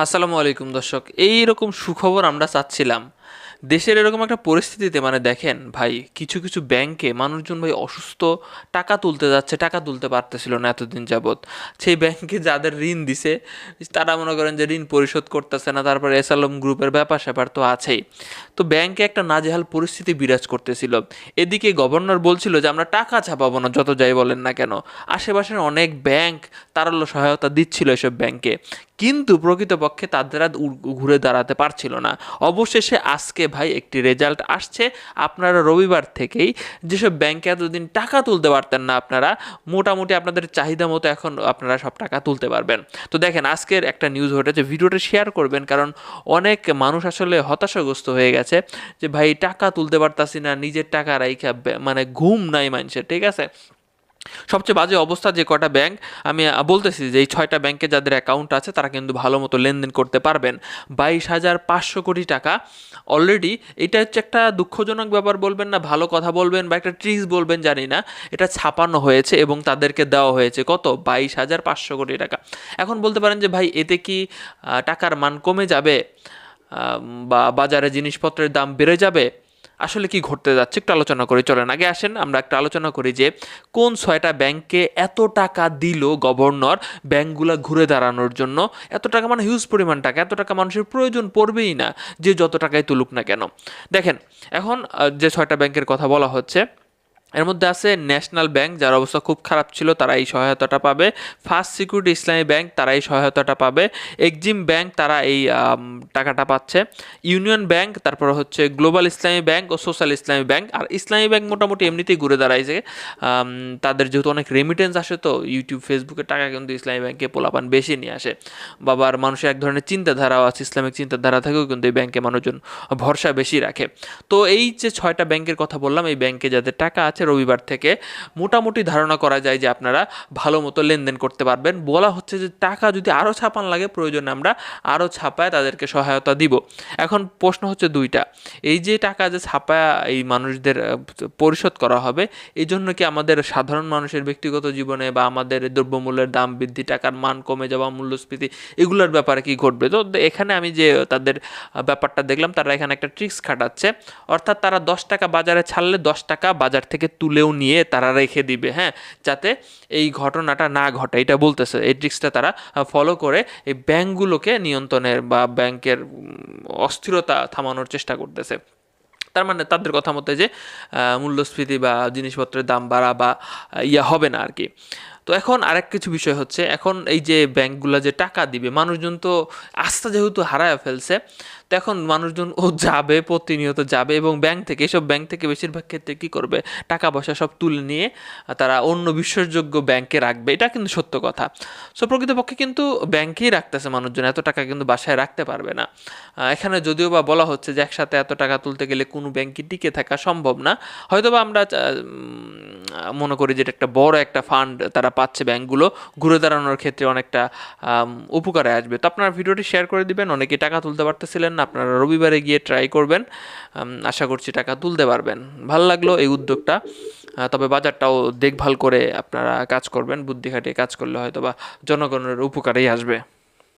আসসালামু আলাইকুম দর্শক। এই রকম সুখবর আমরা চাচ্ছিলাম। দেশের এরকম একটা পরিস্থিতিতে মানে দেখেন ভাই, কিছু কিছু ব্যাংকে মানুষজন ভাই অসুস্থ, টাকা তুলতে যাচ্ছে, টাকা তুলতে পারতেছিল না এতদিন যাবৎ। সেই ব্যাংকে যাদের ঋণ দিছে, তারা মনে করেন যে ঋণ পরিশোধ করতেছে না, তারপরে এসআলম গ্রুপের ব্যাপার স্যাপার তো আছেই। তো ব্যাংকে একটা নাজেহাল পরিস্থিতি বিরাজ করতেছিল। এদিকে গভর্নর বলছিল যে, আমরা টাকা ছাপাবো না, যত যাই বলেন না কেন। আশেপাশের অনেক ব্যাংক তারালো সহায়তা দিচ্ছিল এসব ব্যাংকে কিন্তু প্রকৃতপক্ষে তাদের ঘুরে দাঁড়াতে পারছিল না। অবশেষে আজকে ভাই একটি রেজাল্ট আসছে। আপনারা রবিবার থেকেই যেসব ব্যাংকে এতদিন টাকা তুলতে পারতেন না আপনারা, মোটামুটি আপনাদের চাহিদা মতো এখন আপনারা সব টাকা তুলতে পারবেন। তো দেখেন, আজকের একটা নিউজ ঘটেছে, ভিডিওটা শেয়ার করবেন, কারণ অনেক মানুষ আসলে হতাশাগ্রস্ত হয়ে গেছে যে, ভাই, টাকা তুলতে পারতাছি না, নিজের টাকা রাইখা মানে ঘুম নাই মানুষের, ঠিক আছে? সবচেয়ে বাজে অবস্থা যে কটা ব্যাংক আমি বলতেছি যে এই ছয়টা ব্যাংকে যাদের অ্যাকাউন্ট আছে, তারা কিন্তু ভালো মতো লেনদেন করতে পারবেন। বাইশ হাজার পাঁচশো কোটি টাকা। অলরেডি এটা হচ্ছে একটা দুঃখজনক ব্যাপার বলবেন না, ভালো কথা বলবেন বা একটা ট্রিক্স বলবেন, জানি না। এটা ছাপানো হয়েছে এবং তাদেরকে দেওয়া হয়েছে। কত? বাইশ হাজার পাঁচশো কোটি টাকা। এখন বলতে পারেন যে, ভাই, এতে কি টাকার মান কমে যাবে? বা বাজারে জিনিসপত্রের দাম বেড়ে যাবে? আসলে কি ঘটতে যাচ্ছে একটু আলোচনা করি চলেন। আগে আসেন, আমরা একটা আলোচনা করি যে কোন ছয়টা ব্যাংকে এত টাকা দিল গভর্নর ব্যাংকগুলো ঘুরে দাঁড়ানোর জন্য? এত টাকা মানে হিউজ পরিমাণ টাকা, এত টাকা মানুষের প্রয়োজন পড়বেই না যে যত টাকায় তুলুক না কেন? দেখেন, এখন যে ছয়টা ব্যাংকের কথা বলা হচ্ছে এর মধ্যে আছে ন্যাশনাল ব্যাংক, যার অবস্থা খুব খারাপ ছিল তারা এই সহায়তাটা পাবে। ফার্স্ট সিকিউরিটি ইসলামী ব্যাংক তারা এই সহায়তাটা পাবে। এক্সিম ব্যাংক, তারা এই টাকাটা পাচ্ছে। ইউনিয়ন ব্যাংক, তারপর হচ্ছে গ্লোবাল ইসলামী ব্যাংক ও সোশ্যাল ইসলামী ব্যাংক। আর ইসলামী ব্যাংক মোটামুটি এমনিতেই ঘুরে দাঁড়াইছে। তাদের যেহেতু অনেক রেমিটেন্স আসে, তো ইউটিউব ফেসবুকের টাকা কিন্তু ইসলামী ব্যাংকে পোলাপান বেশি নিয়ে আসে। বাবার মানুষের এক ধরনের চিন্তাধারাও আছে, ইসলামিক চিন্তাধারা থেকেও কিন্তু এই ব্যাংকে মানুষজন ভরসা বেশি রাখে। তো এই যে ছয়টা ব্যাংকের কথা বললাম, এই ব্যাংকে যাদের টাকা আছে রবিবার থেকে, মোটামুটি ধারণা করা যায় যে আপনারা ভালো মতো লেনদেন করতে পারবেন। বলা হচ্ছে যে টাকা যদি আরও ছাপান লাগে, প্রয়োজনে আমরা আরও ছাপায় তাদেরকে সহায়তা দিব। এখন প্রশ্ন হচ্ছে দুইটা। এই যে টাকা যে ছাপায় এই মানুষদের পরিশোধ করা হবে এই জন্য কি আমাদের সাধারণ মানুষের ব্যক্তিগত জীবনে বা আমাদের দ্রব্যমূল্যের দাম বৃদ্ধি, টাকার মান কমে যাওয়া, মূল্যস্ফীতি, এগুলোর ব্যাপারে কি ঘটবে? তো এখানে আমি যে তাদের ব্যাপারটা দেখলাম, তারা এখানে একটা ট্রিক্স খাটাচ্ছে। অর্থাৎ তারা দশ টাকা বাজারে ছাড়লে দশ টাকা বাজার থেকে তুলেও নিয়ে তারা রেখে দিবে হ্যাঁ? যাতে এই ঘটনাটা না ঘটে। এটা বলতেছে, এই ট্রিক্সটা তারা ফলো করে এই ব্যাংকগুলোকে নিয়ন্ত্রণের বা ব্যাংকের অস্থিরতা থামানোর চেষ্টা করতেছে। তার মানে তাদের কথা মতে যে মূল্যস্ফীতি বা জিনিসপত্রের দাম বাড়া বা ইয়া হবে না আর কি তো এখন আরেক কিছু বিষয় হচ্ছে, এখন এই যে ব্যাংকগুলো যে টাকা দিবে, মানুষজন তো আস্থা যেহেতু হারায় ফেলছে তো এখন মানুষজন ও যাবে, প্রতিনিয়ত যাবে এবং ব্যাংক থেকে, এসব ব্যাংক থেকে বেশিরভাগ ক্ষেত্রে কী করবে? টাকা পয়সা সব তুলে নিয়ে তারা অন্য বিশ্বাসযোগ্য ব্যাংকে রাখবে। এটা কিন্তু সত্য কথা। সো প্রকৃতপক্ষে কিন্তু ব্যাংকেই রাখতেছে মানুষজন, এত টাকা কিন্তু বাসায় রাখতে পারবে না। এখানে যদিও বা বলা হচ্ছে যে একসাথে এত টাকা তুলতে গেলে কোনো ব্যাংকে টিকে থাকা সম্ভব না। হয়তো বা আমরা মনে করি যে এটা একটা বড় একটা ফান্ড তারা পাচ্ছে ব্যাংকগুলো ঘুরে দাঁড়ানোর ক্ষেত্রে অনেকটা উপকারে আসবে। তো আপনারা ভিডিওটি শেয়ার করে দিবেন। অনেকে টাকা তুলতে পারতেছিলেন না। আপনারা রবিবারে গিয়ে ট্রাই করবেন। আশা করছি টাকা তুলতে পারবেন। ভালো লাগল এই উদ্যোগটা। তবে বাজারটাও দেখভাল করে আপনারা কাজ করবেন। বুদ্ধি খাটিয়ে কাজ করলে হয়তো বা জনগণের উপকারেই আসবে।